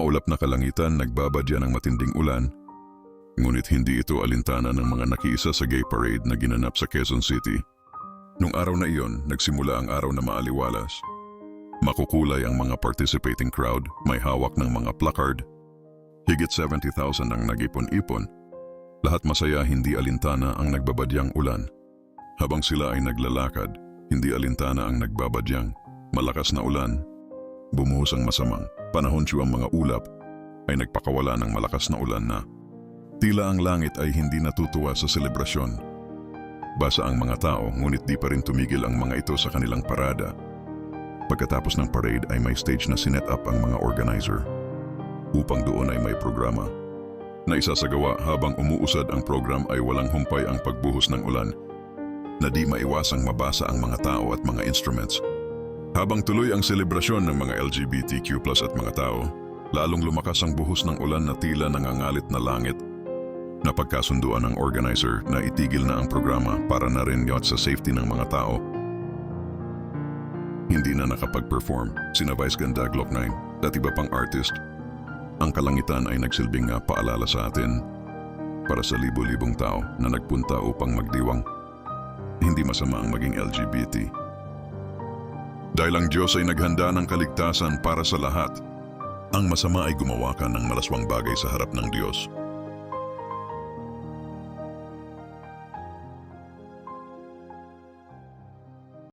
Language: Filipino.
maulap na kalangitan nagbabadya ng matinding ulan, ngunit hindi ito alintana ng mga nakiisa sa gay parade na ginanap sa Quezon City. Nung araw na iyon, nagsimula ang araw na maaliwalas. Makukulay ang mga participating crowd, may hawak ng mga placard. Higit 70,000 ang nag-ipon-ipon. Lahat masaya hindi alintana ang nagbabadyang ulan. Habang sila ay naglalakad, hindi alintana ang nagbabadyang. Malakas na ulan. Bumuhos ang masamang. Panahon siya ang mga ulap ay nagpakawala ng malakas na ulan na. Tila ang langit ay hindi natutuwa sa selebrasyon. Basa ang mga tao ngunit di pa rin tumigil ang mga ito sa kanilang parada. Pagkatapos ng parade ay may stage na sinet up ang mga organizer upang doon ay may programa. Na isasagawa habang umuusad ang program ay walang humpay ang pagbuhos ng ulan na di maiwasang mabasa ang mga tao at mga instruments. Habang tuloy ang selebrasyon ng mga LGBTQ plus at mga tao, lalong lumakas ang buhos ng ulan na tila nangangalit na langit. Napagkasunduan ng organizer na itigil na ang programa para na rin sa safety ng mga tao. Hindi na nakapag-perform sina Vice Ganda Glock 9 at iba pang artist. Ang kalangitan ay nagsilbing nga paalala sa atin para sa libo-libong tao na nagpunta upang magdiwang. Hindi masama ang maging LGBT. Dahil ang Diyos ay naghanda ng kaligtasan para sa lahat, ang masama ay gumawa ka ng malaswang bagay sa harap ng Diyos